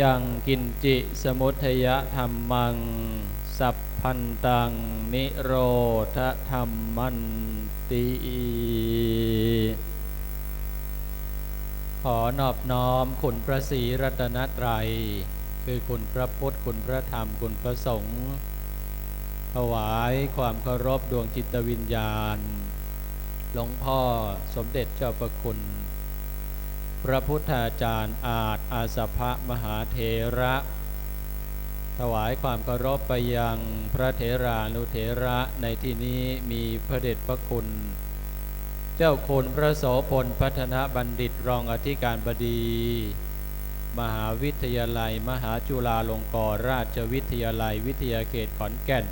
ยังกินจิสมุทยธรรมัง สัพพันตัง นิโรธธรรมันติขอนอบน้อมคุณพระศรีรัตนตรัย คือคุณพระพุทธคุณพระธรรมคุณพระสงฆ์ถวายความเคารพดวงจิตวิญญาณ หลวงพ่อสมเด็จเจ้าประคุณ พระพุทธาจารย์อาจอาสภะมหาเถระ ถวายความเคารพไปยังพระเถรานุเถระในที่นี้มีพระเดชพระคุณ เจ้าคุณพระโสพลพัฒนบัณฑิตรองอธิการบดี มหาวิทยาลัย มหาจุฬาลงกรณราชวิทยาลัยวิทยาเขตขอนแก่น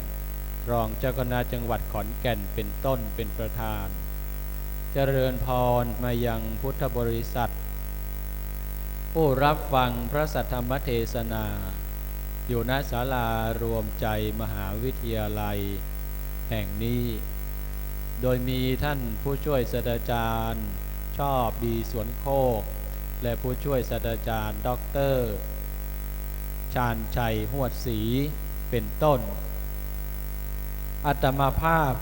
รองเจ้าคณะจังหวัดขอนแก่นเป็นต้นเป็นประธาน เจริญพรมายังพุทธบริษัท ผู้รับฟังพระสัทธรรมเทศนา อยู่ณศาลารวมใจมหาวิทยาลัย แห่งนี้ โดยมีท่านผู้ช่วยศาสตราจารย์ ชอบดีสวนโคก และผู้ช่วยศาสตราจารย์ด็อกเตอร์ ชาญชัยหวดศรีเป็นต้น อัตมาภาพ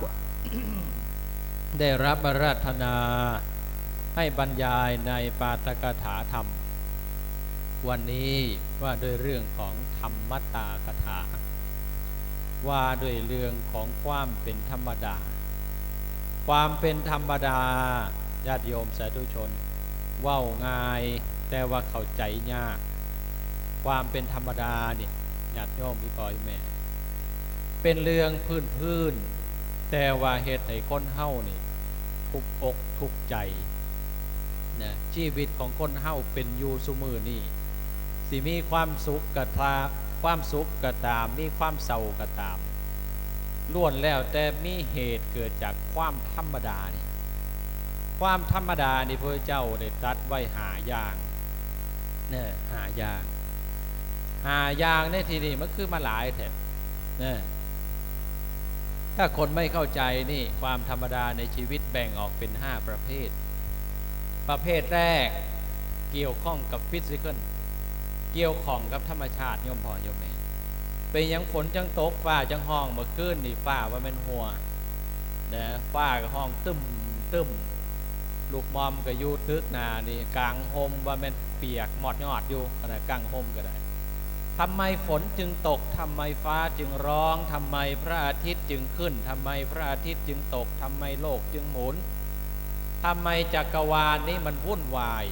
ได้รับอาราธนาให้บรรยายในปาตกถาธรรม วันนี้ว่าด้วยเรื่องของธรรมตาคถา ว่าด้วยเรื่องของความเป็นธรรมดา ความเป็นธรรมดาญาติโยมสาธุชน เว่าง่ายแต่ว่าเข้าใจยาก ความเป็นธรรมดาเนี่ยญาติโยมพี่ปอยแม่ เป็นเรื่องพื้นพื้นแต่ว่าเหตุให้คนเฮานี่ทุกอกทุกใจนะชีวิตของคนเฮาเป็นอยู่สมือนี่ สิมีความสุขกะทาความสุขกะตาม มีความเศร้ากะตามล้วนแล้วแต่มีเหตุเกิดจากความธรรมดานี่ความธรรมดานี่พระเจ้าได้ตัดไว้หาอย่างเนี่ยหาอย่างหาอย่างในที่นี้มันคือมาหลายแถบเนี่ยถ้าคนไม่เข้าใจนี่ความธรรมดาในชีวิตแบ่งออกเป็นห้าประเภท ประเภทแรกเกี่ยวข้องกับฟิสิกอล เกี่ยวของกับธรรมชาติโยมพ่อโยมแม่เป็นยังฝนจังตกฟ้าจังห้องเมื่อคืนนี่ฟ้าว่าเป็นหัวนะฟ้ากับห้องตึมตึมลูกมอมกับยูทึกหนานี่กลางโฮมว่าเป็นเปียกหมอดยอดอยู่ขณะกลางโฮมก็ได้ทำไมฝนจึงตกทำไมฟ้าจึงร้องทำไมพระอาทิตย์จึงขึ้นทำไมพระอาทิตย์จึงตกทำไมโลกจึงหมุนทำไมจักรวาลนี้มันวุ่นวาย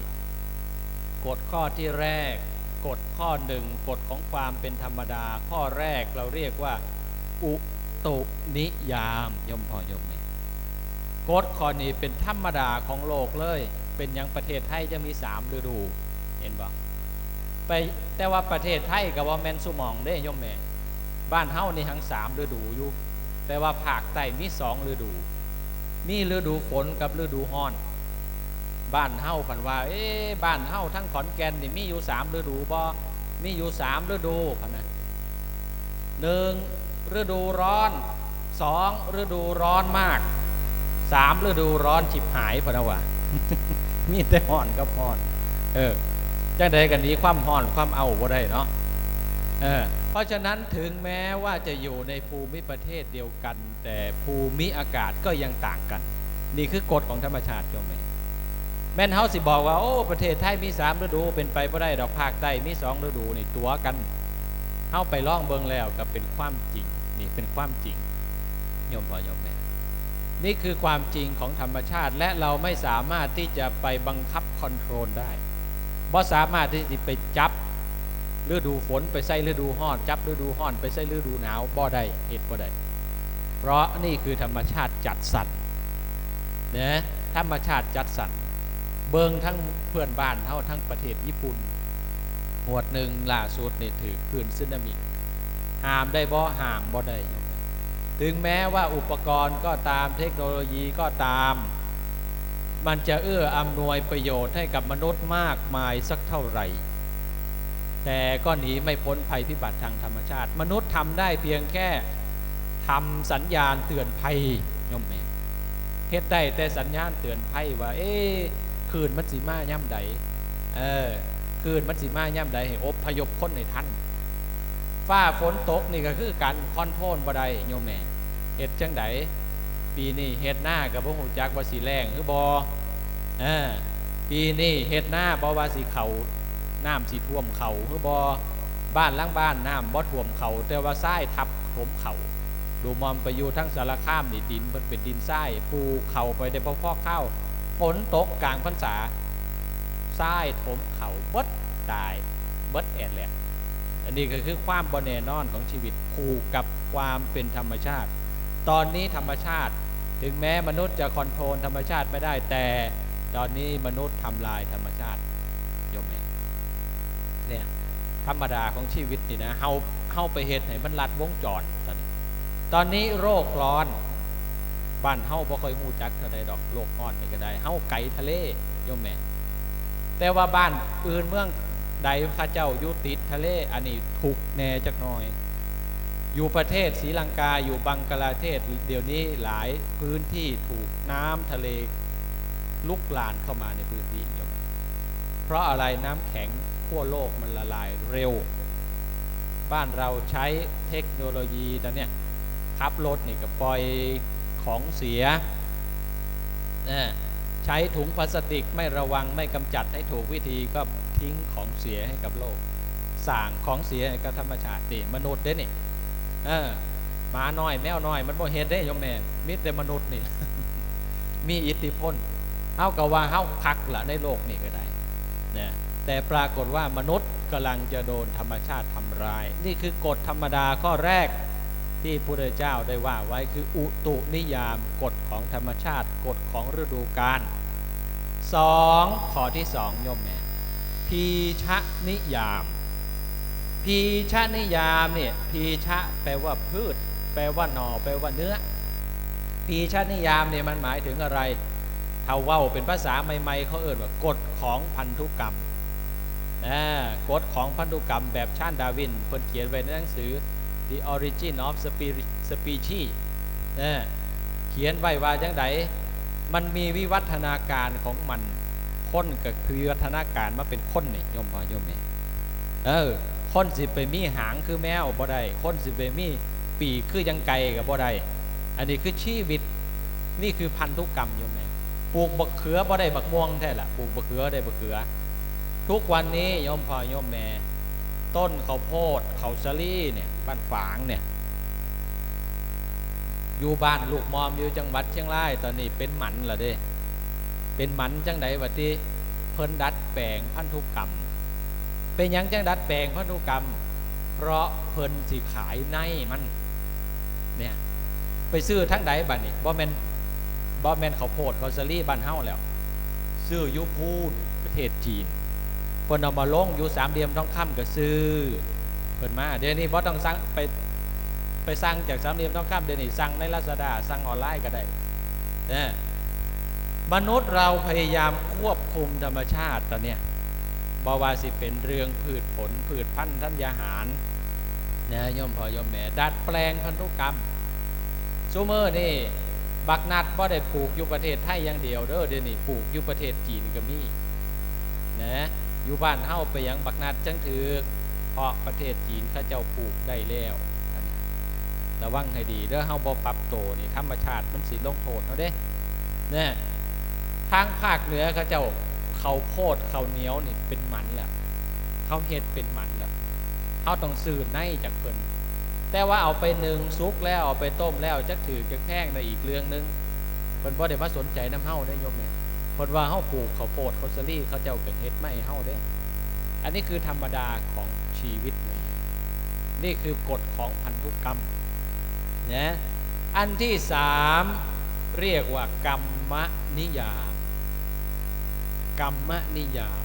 กฎข้อที่แรก กฎข้อหนึ่งกฎของความเป็นธรรมดา ข้อแรกเราเรียกว่า อุตุนิยามยมพอยมเนี่ยกฎข้อนี้เป็นธรรมดาของโลกเลย เป็นอย่างประเทศไทยจะมีสามฤดูเห็นบ่ไปแต่ว่าประเทศไทยกับว่าแมนสุมองได้ยมแม่บ้านเฮานี่ทั้งสามฤดูอยู่แต่ว่าภาคใต้มีสองฤดู มีฤดูฝนกับฤดูห้อน บ้านเฮาพันว่า เอ๊บ้านเฮาทั้งขอนแก่นนี่มีอยู่สามฤดูบ่มีอยู่สามฤดูพันนะหนึ่งฤดูร้อนสองฤดูร้อนมากสามฤดูร้อนฉิบหายพนะว่ามีแต่ห้อนกับห้อน เออจังใดกันนี้ความห้อนความเอาบ่ได้เนาะเออเพราะฉะนั้นถึงแม้ว่าจะอยู่ในภูมิประเทศเดียวกัน แต่ภูมิอากาศก็ยังต่างกัน นี่คือกฎของธรรมชาติโยมแม่ แม่นเฮาสิบอกว่าโอ้ประเทศไทยมีสามฤดูเป็นไปบ่ได้ดอกภาคใต้มีสองฤดูนี่ตัวกันเฮาไปล่องเบิงแล้วก็เป็นความจริงนี่เป็นความจริงโยมพ่อโยมแม่นี่คือความจริงของธรรมชาติและเราไม่สามารถที่จะไปบังคับคอนโทรลได้บ่สามารถที่จะไปจับฤดูฝนไปใส่ฤดูห้อน จับฤดูห้อนไปใส่ฤดูหนาวบ่ได้เหตุบ่ได้เพราะนี่คือธรรมชาติจัดสรรนะธรรมชาติจัดสรร เบิงทั้งเพื่อนบ้านเท่าทั้งประเทศญี่ปุ่นหวดหนึ่งล่าสุดนี่ถือคลื่นซึนามิห้ามได้บ่ห้ามบ่ได้ถึงแม้ว่าอุปกรณ์ก็ตามเทคโนโลยีก็ตาม มันจะเอื้ออำนวยประโยชน์ให้กับมนุษย์มากมายสักเท่าไหร่ แต่ก็หนีไม่พ้นภัยพิบัติทางธรรมชาติ มนุษย์ทำได้เพียงแค่ทำสัญญาณเตือนภัยย่อมแม่เฮ็ดได้แต่สัญญาณเตือนภัยว่า เอ๊ะ คืนมันสีมาย่ำใดเออคืนมันสีมาย่ำใดให้อบพยพคนในท่านฟ้าฝนตกนี่ก็คือการคอนโทรลบ่ได้โยมแม่เฮ็ดจังไดปีนี้เฮ็ดหน้ากับบ่ฮู้จักว่าสิแรงหรือบ่เออปีนี้เฮ็ดหน้าบ่ว่าสิเขาน้ำสิท่วมเขาหรือบ่บ้านล้างบ้านน้ำบ่ท่วมเขาแต่ว่าทรายทับถมเขาดูมอมไปอยู่ทั้งสารคามนี่ดินมันเป็นดินทรายปูเขาไปได้พ่อข้าว ฝนตกกลางพรรษาทรายถมเขาบดตายบดแอดแหลกอันนี้ก็คือความบนแน่นอนของชีวิตผูกกับความเป็นธรรมชาติ ตอนนี้ธรรมชาติ ถึงแม้มนุษย์จะคอนโทรลธรรมชาติไม่ได้แต่ตอนนี้มนุษย์ทำลายธรรมชาติยมแม่เนี่ยธรรมดาของชีวิตนี่นะเฮาเฮาไปเหตุไหนมันลัดวงจรตอนนี้ ตอนนี้โรคร้อน บ้านเฮาบ่ค่อยฮู้จักเท่าใดดอกโลกร้อนนี่ก็ได้เฮาไก่ทะเลโยมแม่แต่ว่าบ้านอื่นเมืองใดข้าเจ้าอยู่ติดทะเลอันนี้ถูกแน่จักหน่อย อยู่ประเทศศรีลังกาอยู่บังกลาเทศเดี๋ยวนี้หลายพื้นที่ถูกน้ำทะเลลุกลานเข้ามาในพื้นที่โยมเพราะอะไรน้ำแข็งขั้วโลกมันละลายเร็ว บ้านเราใช้เทคโนโลยีตอนเนี้ยขับรถนี่ก็ปล่อย ของเสีย ใช้ถุงพลาสติกไม่ระวังไม่กำจัดให้ถูกวิธีก็ทิ้งของเสียให้กับโลกสั่งของเสียกับธรรมชาตินี่มนุษย์เด้นี่เออหมาน้อยแมวน้อยมันบ่เฮ็ดได้ยมแม่มิแต่มนุษย์นี่ มีอิทธิพลเฮาก็ว่าเฮาคักละในโลกนี่ก็ได้นะแต่ปรากฏว่ามนุษย์กำลังจะโดนธรรมชาติทำร้าย นี่คือกฎธรรมดาข้อแรก ที่พระพุทธเจ้าได้ว่าไว้คืออุตุนิยามกฎของธรรมชาติกฎของฤดูกาลสองข้อที่สองโยมแม่พีชะนิยาม พีชะนิยามเนี่ยพีชะแปลว่าพืช แปลว่าหนอแปลว่าเนื้อ พีชะนิยามเนี่ยมันหมายถึงอะไรถ้าเว้าเป็นภาษาใหม่ๆเขาเอ่นว่ากฎของพันธุกรรมนะกฎของพันธุกรรมแบบชาญดาวินเพิ่นเขียนไว้ในหนังสือ The Origin of species นะเขียนไว้ว่าจังไดมันมีวิวัฒนาการของมันคนกับวิวัฒนาการมาเป็นคนนี่ยมพอยมนี่เออคนสิไปมีหางคือแมวบ่ได้คนสิไปมีปีกคือยังไก่กับบ่ได้อันนี้คือชีวิตนี่คือพันธุกรรมยมแม่ปลูกบักเขือบ่ได้บักม่วงแท้ละปลูกบักเขือได้บักเขือ ทุกวันนี้ยมพอยมแม่ ต้นข้าวโพดข้าวสาลี่เนี่ยบ้านฝางเนี่ยอยู่บ้านลูกมอมอยู่จังหวัดเชียงรายตอนนี้เป็นหมันละเด้ เป็นหมันจังไดวะที่เพิ่นดัดแปลงพันธุกรรม เป็นยังจังดัดแปลงพันธุกรรม เพราะเพิ่นสิขายในมันเนี่ยไปซื้อทั้งใดบ้านนี่บ่แมนบ่แมนเขาโพดข้าสาลี่บ้านเฮาแล้ว ซื้ออยุพูนประเทศจีน เพิ่นเอามาลงอยู่สามเหลี่ยมทองคำก็ซื้อเพิ่นมาเดี๋ยวนี้บ่ต้องสั่งไปไปสั่งจากสามเหลี่ยมทองคำเดี๋ยวนี้สั่งในลาซาด้าสั่งออนไลน์ก็ได้นะมนุษย์เราพยายามควบคุมธรรมชาติตอนเนี้ยบ่ว่าสิเป็นเรื่องพืชผลพืชพันธุ์ธัญญาหารนะโยมพ่อยมแม่ดัดแปลงพันธุกรรมซูเมอร์นี่บักนัดบ่ได้ปลูกอยู่ประเทศไทยอย่างเดียวเด้อเดี๋ยวนี้ปลูกอยู่ประเทศจีนก็มีนะ อยู่บ้านเฮาไปยังบักนัดจังถือเพราะประเทศจีนเขาเจ้าปลูกได้แล้วระวังให้ดีเด้อเฮาบ่ปรับโตนี่ธรรมชาติมันสิลงโทษเฮาเด้เนะทางภาคเหนือเขาเจ้าเขาโพดเขาเหนียวนี่เป็นหมันแหละเขาเฮ็ดเป็นหมันแหล้วเฮาต้องซื้อในจากเพิ่นแต่ว่าเอาไปหนึ่งซุกแล้วเอาไปต้มแล้วจักถือจักแพงในอีกเรื่องหนึงเพิ่นบ่ได้มาสนใจน้ำเฮาได้โยมแม่เพิ่นว่าเฮาปลูกเขาโพดเขาสลี่เขาเจ้าเป็นเฮ็ดไม่เฮาเด้อันนี้คือธรรมดาของชีวิตนึ่งนี่คือกฎของพันธุกรรมนะอันที่สามเรียกว่ากรรมนิยาม กรรมนิยาม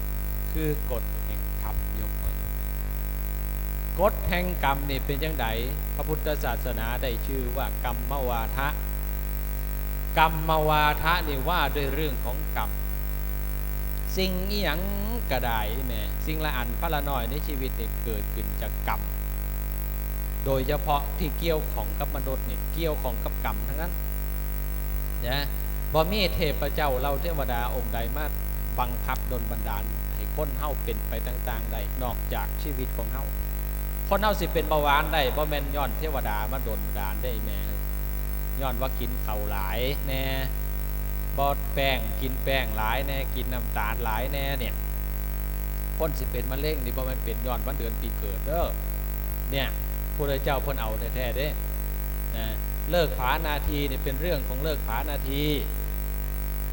คือกฎแห่งกรรมยมยกฎแห่งกรรมนี่เป็นยังไงพระพุทธศาสนาได้ชื่อว่ากรรมวาทะ กรรมวาทะนี่ว่าด้วยเรื่องของกรรม สิ่งอีหยังกระไดแหม่สิ่งละอันพระละน้อยในชีวิตนี่เกิดขึ้นจากกรรม โดยเฉพาะที่เกี่ยวของกับมนุษย์นี่เกี่ยวของกับกรรมทั้งนั้นนะบ่มีเทพเจ้าเราเทวดาองค์ใดมาบังคับดลบันดาลให้คนเฮาเป็นไปต่าง ๆ ได้นอกจากชีวิตของเฮาคนเฮาสิเป็นเบาหวานได้บ่แม่นย้อนเทวดามาดลบันดาลได้แม่ ย้อนว่ากินเข้าหลายแน่บอดแป้งกินแป้งหลายแน่กินน้ำตาลหลายแน่เนี่ยคนสิเป็นมะเร็งนี่บ่ม่นเป็นย้อนวันเดือนปีเกิดเด้อเนี่ยพระเจ้าพิ่นเอาแท้ๆเด้นะเลิกผานาทีนี่เป็นเรื่องของเลิกผานาที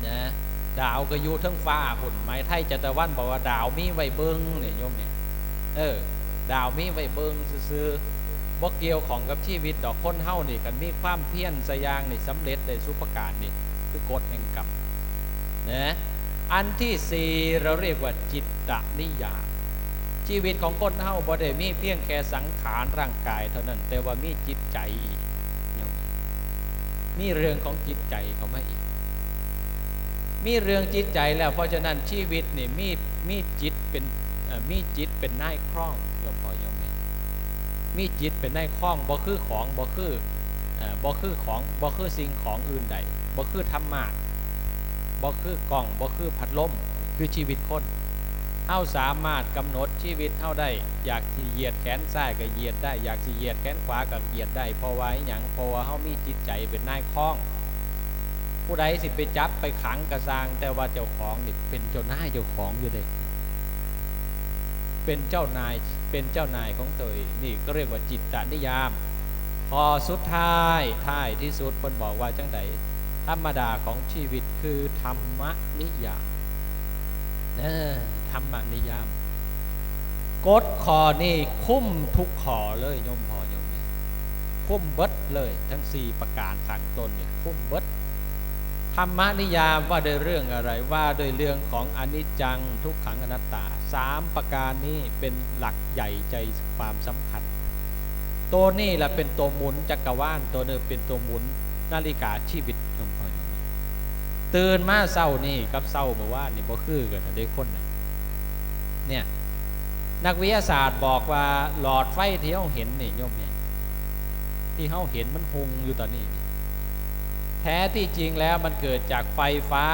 นะดาวก็อยู่ทั้งฟ้าหุ่นไม้ไทยจัตวันบอกว่าดาวมีไวเบิงเนี่ยโยมเนี่ยเออดาวมีไวเบิงซื้อ บ่เกี่ยวของกับชีวิตดอกคนเฮานี่กันมีความเพียรสยางนี่สำเร็จได้สุประกาศนี่คือกฎแห่งกรรมนะอันที่สี่เราเรียกว่าจิตตนิยามชีวิตของคนเฮาบ่ได้มีเพียงแค่สังขารร่างกายเท่านั้น แต่ว่ามีจิตใจอีกโยมมีเรื่องของจิตใจเข้ามาอีก มีเรื่องจิตใจแล้วเพราะฉะนั้นชีวิตนี่มีมีจิตเป็นมีจิตเป็นนายครองยมพ่อยม มีจิตเป็นนายครองบ่คือของบ่คือเอ่อบ่คือของบ่คือสิ่งของอื่นใดบ่คือธรรมะบ่คือกล่องบ่คือพัดลมคือชีวิตคนเฮาสามารถกำหนดชีวิตเฮาได้ อยากสิเหยียดแขนซ้ายก็เหยียดได้ อยากสิเหยียดแขนขวาก็เหยียดได้เพราะว่าอิหยังเพราะว่าเฮามีจิตใจเป็นนายครอง ผู้ใดสิไปจับไปขังกระซาง แต่ว่าเจ้าของนี่เป็นเจ้านายเจ้าของอยู่เด้เป็นเจ้านาย เป็นเจ้านายของตัวเองนี่ก็เรียกว่าจิตตนิยาม พอสุดท้ายท้ายที่สุดคนบอกว่าจังไดธรรมดาของชีวิตคือธรรมนิยามเนอธรรมนิยามกฎขอนี่คุ้มทุกขอเลยโยมพอโยมแม่คุ้มเบิดเลย ทั้งสี่ประการสั่งตนเนี่ยคุ้มเบิด ธรรมนิยามว่าโดยเรื่องอะไรว่าโดยเรื่องของอนิจจังทุกขังอนัตตาสามประการนี้เป็นหลักใหญ่ใจความสำคัญ ตัวนี้แหละเป็นตัวหมุนจักรวาลตัวนึงเป็นตัวหมุนนาฬิกาชีวิตยมพอยมตื่นมาเศร้านี่กับเศร้าเมื่อวานนี่บ่คือกันนะเด็กคนน่ะเนี่ยนักวิทยาศาสตร์บอกว่าหลอดไฟที่เขาเห็นนี่โยมเนี่ยที่เขาเห็นมันหงอยู่ตอนนี้ แท้ที่จริงแล้วมันเกิดจากไฟฟ้า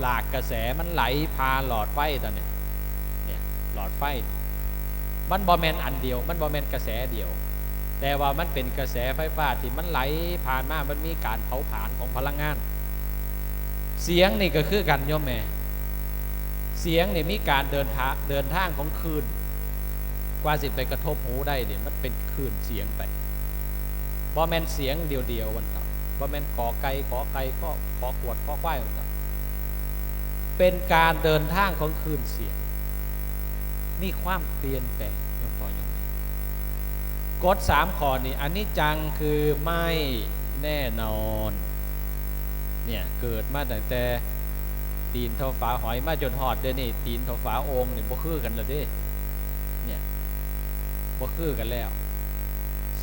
หลากกระแสมันไหลพาหลอดไฟตอนนี้เนี่ยหลอดไฟ มันบอแมนอันเดียว มันบอแมนกระแสเดียว แต่ว่ามันเป็นกระแสไฟฟ้าที่มันไหลผ่านมามันมีการเผาผลาญของพลังงาน เสียงนี่ก็คือกันโยมแม่เสียงนี่มีการเดินทางเดินทางของคลื่นกว่าสิไปกระทบหูได้เนี่ยมันเป็นคลื่นเสียงไปบอแมนเสียงเดียวๆวัน ว่าแม่นขอไก่ขอไก่ก็ขอขวดขอควายของเราเป็นการเดินทางของคืนเสียงมีความเปลี่ยนแปลงยมพอยมกฎสามข้อนี้อันนี้จังคือไม่แน่นอน เนี่ย เกิดมาตั้งแต่ตีนเท่าฝาหอยมาจนหอดเดี๋ยนี้ตีนเท่าฝาองค์นี่บ่คือกันเลยเด้เนี่ยบ่คือกันแล้ว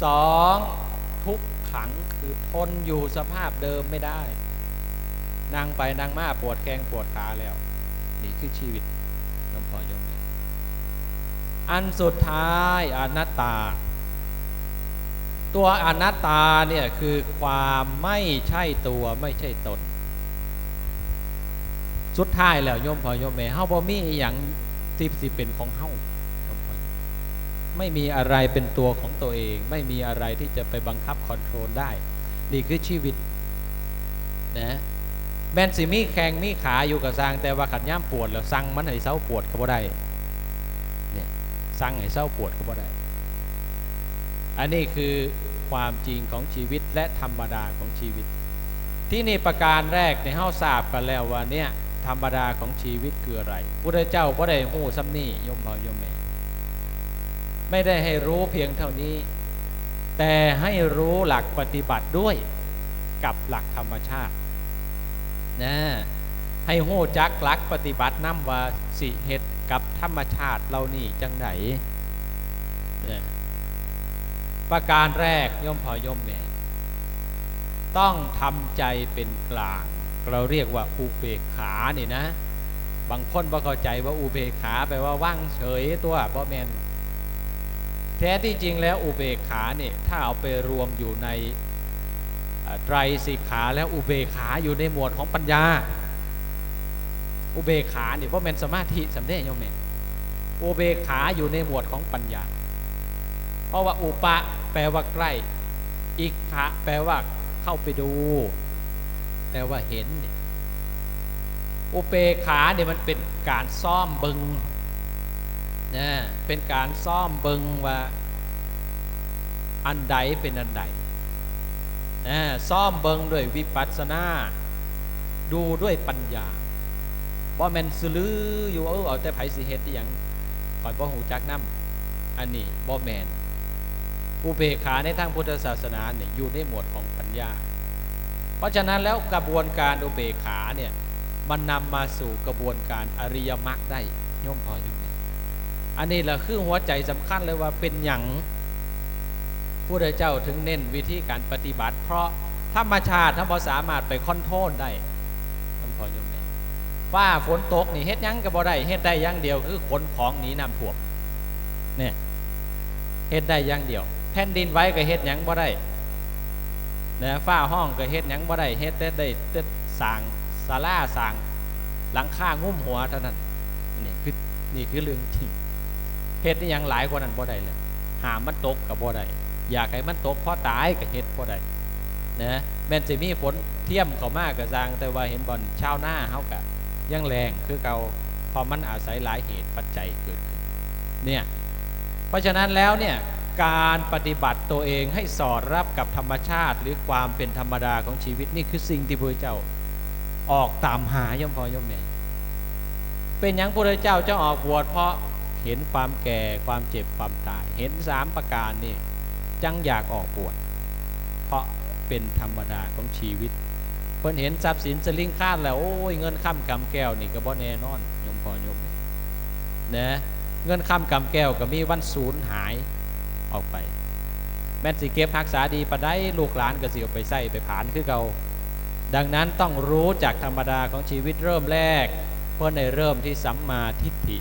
สองทุก ขังคือทนอยู่สภาพเดิมไม่ได้ นั่งไปนั่งมาปวดแข้งปวดขาแล้ว นี่คือชีวิตยมพอยมแม่อันสุดท้ายอนัตตา ตัวอนัตตาเนี่ยคือความไม่ใช่ตัวไม่ใช่ตน สุดท้ายแล้วยมพอยมแม่เฮาบ่มีอย่างที่สิเป็นของเฮา ไม่มีอะไรเป็นตัวของตัวเอง ไม่มีอะไรที่จะไปบังคับคอนโทรลได้ นี่คือชีวิตนะแมนสิมีแข้งมีขาอยู่กับสร้างแต่ว่าขัดย่ามปวดแล้วสั่งมันให้เศร้าปวดก็บ่ได้เนี่ยสั่งให้เศร้าปวดก็บ่ได้ อันนี้คือความจริงของชีวิตและธรรมดาของชีวิต ที่นี่ประการแรกในเฮาทราบกันแล้วว่าเนี่ยธรรมดาของชีวิตคืออะไรพระเจ้าบ่ได้หู้ซ้ำนี่ยมพ่อยมแม ไม่ได้ให้รู้เพียงเท่านี้ แต่ให้รู้หลักปฏิบัติด้วยกับหลักธรรมชาตินะให้หู้จักหลักปฏิบัติน้ำว่าสิเหตุกับธรรมชาติเรานี่จังไหนประการแรกย่อมพอย่อมแม่ต้องทำใจเป็นกลาง เราเรียกว่าอุเบกขานี่นะ บางคนบ่เข้าใจว่าอุเบกขาแปลว่าว่างเฉยตัวบ่แมน ท้ที่จริงแล้วอุเบกขาเนี่ยถ้าเอาไปรวมอยู่ในไตรสิกขาแล้วอุเบกขาอยู่ในหมวดของปัญญา อุเบกขาเนี่ยว่าแมนสมาธิสำเร็จโยมแม่อุเบกขาอยู่ในหมวดของปัญญา เพราะว่าอุปะแปลว่าใกล้ อิกขะแปลว่าเข้าไปดู แปลว่าเห็นเนี่ยอุเบกขาเนี่ยมันเป็นการซ่อมบึง นะเป็นการซ่อมเบึงว่าอันใดเป็นอันใดนะซ่อมเบิงด้วยวิปัสสนา ดูด้วยปัญญาบ่แมนสลืออยู่เออเอาแต่ไผสิเฮ็ดอหยังคอยบ่หูจักนํอันนี้บ่แมนอุเบกขาในทางพุทธศาสนาเนี่ยอยู่ในหมวดของปัญญา เพราะฉะนั้นแล้วกระบวนการอุเบกขาเนี่ยมันนำมาสู่กระบวนการอริยมรรคได้โยมพอยมแม่ อันนี้แหละคือหัวใจสำคัญเลยว่าเป็นหยังผู้ใดเจ้าถึงเน้นวิธีการปฏิบัติ เพราะธรรมชาติถ้าพอสามารถไปคอนโทรลได้โยมพอโยมแม่ฟ้าฝนตกนี่เฮ็ดยังก็บ่ได้เฮ็ดได้ย่างเดียวคือขนของหนีน้ำท่วมเนี่ยเฮ็ดได้ย่างเดียว แผ่นดินไหว้ก็เฮ็ดยังบ่ได้นะฝ้าห้องก็เฮ็ดยังบ่ได้เฮ็ดแต่ได้แต่สางศาลาสางหลังคางุ้มหัวเท่านั้นนี่คือนี่คือเรื่องจริง เฮ็ดนี่ยังหลายกว่านั้นบ่ได้เลยหามมันตกกับบ่ได้อยากให้มันตกพอตายก็เฮ็ดบ่ได้นะแม่นสิมีฝนเทียมเข้ามาก็สร้างแต่ว่าเห็นบ่อนชาวหน้าเฮาก็ยังแรงคือเก่าเพราะมันอาศัยหลายเหตุปัจจัยเกิดขึ้นเนี่ยเพราะฉะนั้นแล้วเนี่ยการปฏิบัติตัวเองให้สอดรับกับธรรมชาติ หรือความเป็นธรรมดาของชีวิตนี่คือสิ่งที่พระเจ้าออกตามหาย่อมพอย่อมแม่เป็นอย่างพระเจ้าจะออกบวชเพราะ เห็นความแก่ความเจ็บความตาย เห็นสามประการนี่จังอยากออกบวชเพราะเป็นธรรมดาของชีวิตเพิ่นเห็นทรัพย์สินสลิงคาดแล้ว โอ้ยเงินข้ามกำแก้วนี่ก็บ่แน่นอนยมพอยมแม่ยนะเงินข้ามกำแก้วก็มีวันสูญหายออกไป แม่สิเก็บรักษาดีปะได้ลูกหลานก็สิเอาไปใส่ไปผ่านคือเก่าดังนั้นต้องรู้จากธรรมดาของชีวิตเริ่มแรก เพื่อในเริ่มที่สัมมาทิฏฐิ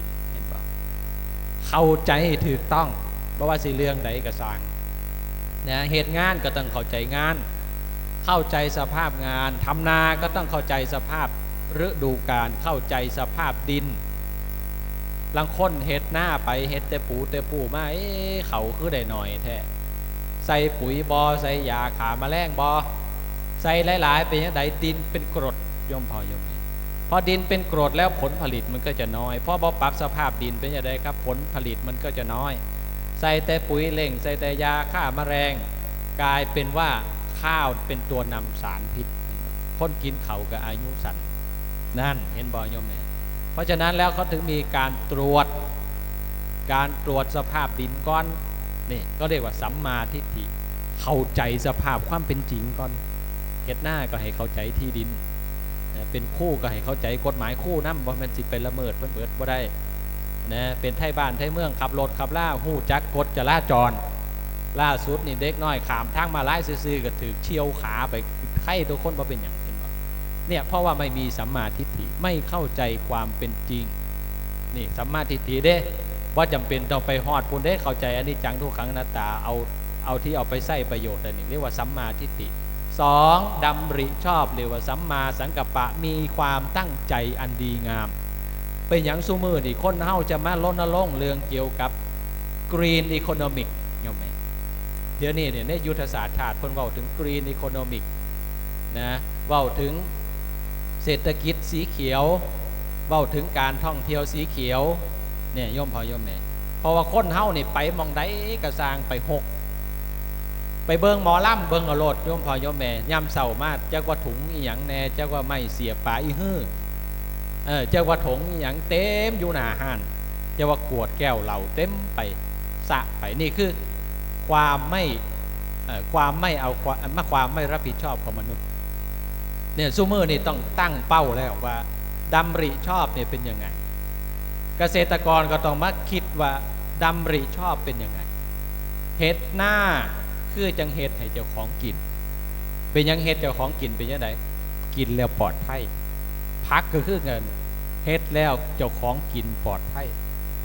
เข้าใจถูกต้องเพราะว่าสิเรื่องใดก็สร้างนะเหตุงานก็ต้องเข้าใจงาน เข้าใจสภาพงานทำนาก็ต้องเข้าใจสภาพฤดูการเข้าใจสภาพดินลังคนเห็ดหน้าไปเห็ดแต่ปูแต่ปูมาเอ๊เขาคือได้หน่อยแท้ใส่ปุ๋ยบอใส่ยาขามาแมลงบอใส่หลาย ๆ เป็นยังไงดินเป็นกรดยมพอยม พอดินเป็นกรดแล้วผลผลิตมันก็จะน้อยเพราะบอปรับสภาพดินเป็นยังไงครับ ผลผลิตมันก็จะน้อย ใส่แต่ปุ๋ยเล่ง ใส่แต่ยาฆ่ามาแมลงกลายเป็นว่าข้าวเป็นตัวนำสารพิษคนกินเขากับอายุสั้นนั่นเห็นบอยมเนี่ยเพราะฉะนั้นแล้วเขาถึงมีการตรวจ การตรวจสภาพดินก้อนนี่ก็เรียกว่าสัมมาทิฏฐิเข้าใจสภาพความเป็นจริงก่อนเฮ็ดหน้าก็ให้เข้าใจที่ดิน เป็นคู่ก็ให้เข้าใจกฎหมายคู่นั่นบ่มันสิเป็นละเมิดเพิ่นเบิดบ่ได้นะเป็นไทยบ้านไทยเมืองขับรถขับล่าหู้จักกฎจราจร ล่าสุดนี่เด็กน้อยขามทางมาไล่ซื่อๆก็ถือเชี่ยวขาไปไข้ตัวคนบ่าเป็นอย่างเห็นบ่เนี่ยเพราะว่าไม่มีสัมมาทิฏฐิไม่เข้าใจความเป็นจริงนี่สัมมาทิฏฐิเด้ว่าจำเป็นต้องไปหอดพูนได้เข้าใจอันนี้จังทุกครั้งนาตาเอาเอาที่เอาไปใส่ประโยชน์อันนี้เรียกว่าสัมมาทิฏฐิ สองดำริชอบเรียกว่าสัมมาสังกัปปะมีความตั้งใจอันดีงาม เป็นอย่างซูมือนี่คนเฮาจะมาล้นล่งเรื่องเกี่ยวกับ green economic เงี้ยไหมเดี๋ยวนี้เนี่ยในยุทธศาสตร์ชาติเพิ่นเว้าถึง green economic นะเว้าถึงเศรษฐกิจสีเขียวเว้าถึงการท่องเที่ยวสีเขียวเนี่ยย่อมพอย่อมแม่เพราะว่าคนเฮานี่ไปมองใดกระสร้างไปหก ไปเบิงหมอล่ำเบิงเอาโลดย่อมพอย่อมแม่ย่ำเสามาเจ้าว่าถุงอีหยังแน่เจ้าว่าไม่เสียปลาอีฮื้อเออเจ้าว่าถุงอีหยังเต็มอยู่หนาห้านเจ้าว่าขวดแก้วเหล่าเต็มไปสะไปนี่คือความไม่เออความไม่เอาความความไม่รับผิดชอบของมนุษย์เนี่ยซูเมอร์นี่ต้องตั้งเป้าแล้วว่าดำริชอบเนี่ยเป็นยังไง เกษตรกรก็ต้องมาคิดว่าดำริชอบเป็นยังไงเฮ็ดหน้า คือจังเฮ็ดให้เจ้าของกิน เป็นยังเฮ็ดเจ้าของกินเป็นยังไงกินแล้วปลอดภัยพักก็คือเงินเฮ็ดแล้วเจ้าของกินปลอดภัย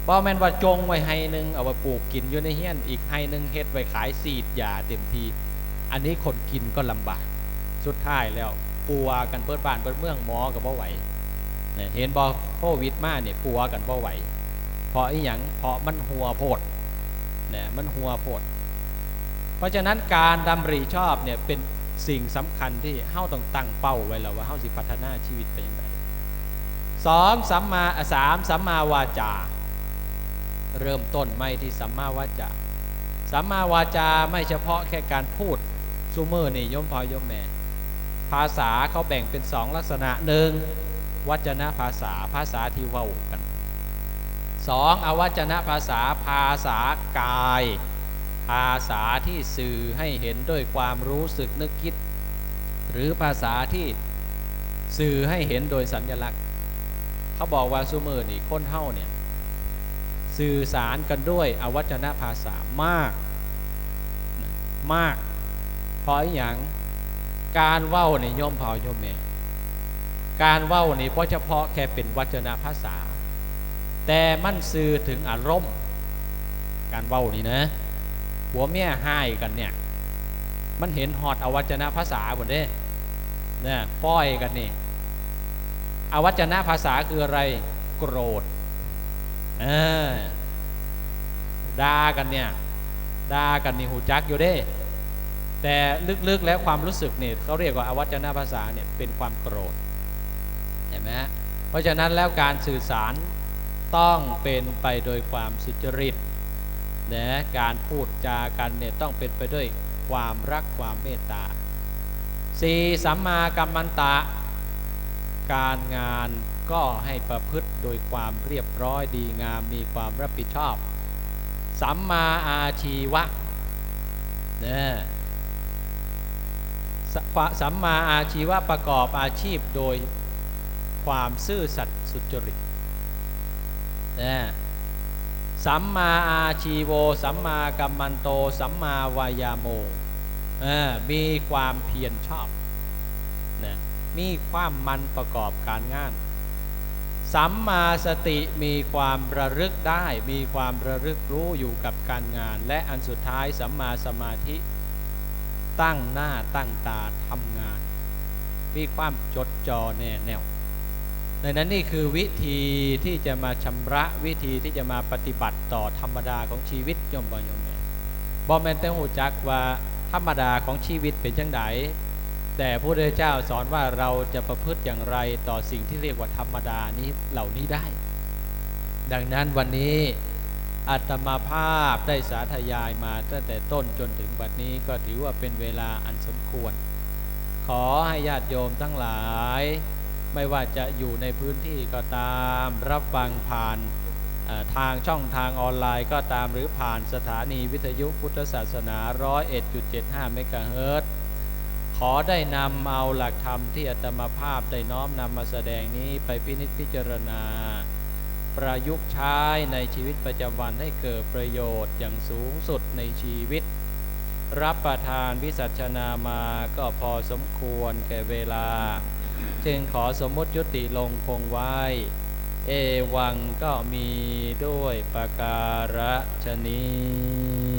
บ่แม่นว่าจงไว้ให้หนึงเอาไว้ปลูกกินอยู่ในเฮียนอีกให้หนึงเฮ็ดไว้ขายสีดยาเต็มทีอันนี้คนกินก็ลำบาก สุดท้ายแล้วปัวกันเปิดบ้านเปิดเมืองหมอก็บ่ไหวเนี่ยเห็นบ่โควิดมาเนี่ยปัวกันบ่ไหวเพราะอีหยังเพราะมันหัวโพดเนี่ยมันหัวโพด เพราะฉะนั้นการดำริชอบเนี่ยเป็นสิ่งสำคัญที่เฮ้าต้องตั้งเป้าไว้แล้วว่าเฮ้าสิพัฒนาชีวิตไปยังไงสองสัมมาสามสัมมาวาจา เริ่มต้นไม่ที่สัมมาวาจาสัมมาวาจาไม่เฉพาะแค่การพูดซูเมอร์นี่ย่อมพอย่อมแม่ภาษาเขาแบ่งเป็นสองลักษณะหนึ่งวัจนะภาษาภาษาที่เว้ากันสองอวัจนะภาษาภาษากาย ภาษาที่สื่อให้เห็นด้วยความรู้สึกนึกคิด หรือภาษาที่สื่อให้เห็นโดยสัญลักษณ์ เขาบอกว่าซูเมอร์นี่คนเท่าเนี่ยสื่อสารกันด้วยอวัจนภาษามากมากเพราะอย่างการเว้าในยย่อมเผาย่อมแม่การเว้านี่เพราะเฉพาะแค่เป็นวัจนภาษา แต่มันสื่อถึงอารมณ์ การเว้านี่นะ ผัวเมียให้กันเนี่ย มันเห็นหอดอวัจนะภาษาหมดเด้เนี่ยป้อยกันนี่อวัจนะภาษาคืออะไรโกรธเออด่ากันเนี่ยด่ากันนี่หูจักอยู่เด้ แต่ลึกๆแล้วความรู้สึกเนี่ยเขาเรียกว่าอวัจนะภาษาเนี่ยเป็นความโกรธเห็นไหมเพราะฉะนั้นแล้วการสื่อสารต้องเป็นไปโดยความสุจริต นะการพูดจากันเนี่ยต้องเป็นไปด้วยความรักความเมตตาสี่สัมมากัมมันตะ การงานก็ให้ประพฤติโดยความเรียบร้อยดีงามมีความรับผิดชอบ สัมมาอาชีวะนะสสัมมาอาชีวะประกอบอาชีพโดยความซื่อสัตย์สุจริตนะ สัมมาอาชีโว สัมมากัมมันโต สัมมาวายาโมมีความเพียรชอบนะมีความมันประกอบการงาน สัมมาสติมีความระลึกได้ มีความระลึกรู้อยู่กับการงาน และอันสุดท้ายสัมมาสมาธิ ตั้งหน้าตั้งตาทำงาน มีความจดจ่อแน่แน่ว ดังนั้นนี่คือวิธีที่จะมาชำระวิธีที่จะมาปฏิบัติต่อธรรมดาของชีวิตโยมบอยมแม่บอมแมนเตหูจักว่าธรรมดาของชีวิตเป็นจังไดแต่พระพุทธเจ้าสอนว่าเราจะประพฤติอย่างไรต่อสิ่งที่เรียกว่าธรรมดานี้เหล่านี้ได้ ดังนั้นวันนี้อาตมาภาพได้สาธยายมาตั้งแต่ต้นจนถึงบัดนี้ก็ถือว่าเป็นเวลาอันสมควร ขอให้ญาติโยมทั้งหลาย ไม่ว่าจะอยู่ในพื้นที่ก็ตามรับฟังผ่านทางช่องทางออนไลน์ก็ตามหรือผ่านสถานีวิทยุพุทธศาสนา 101.75 เมกะเฮิรตขอได้นำเอาหลักธรรมที่อาตมาภาพได้น้อมนำมาแสดงนี้ไปพินิจพิจารณา ประยุกต์ใช้ในชีวิตประจำวันให้เกิดประโยชน์อย่างสูงสุดในชีวิต รับประทานวิสัชนามาก็พอสมควรแก่เวลา จึงขอสมมติยุติลงคงไว้ เอวังก็มีด้วยประการฉนี้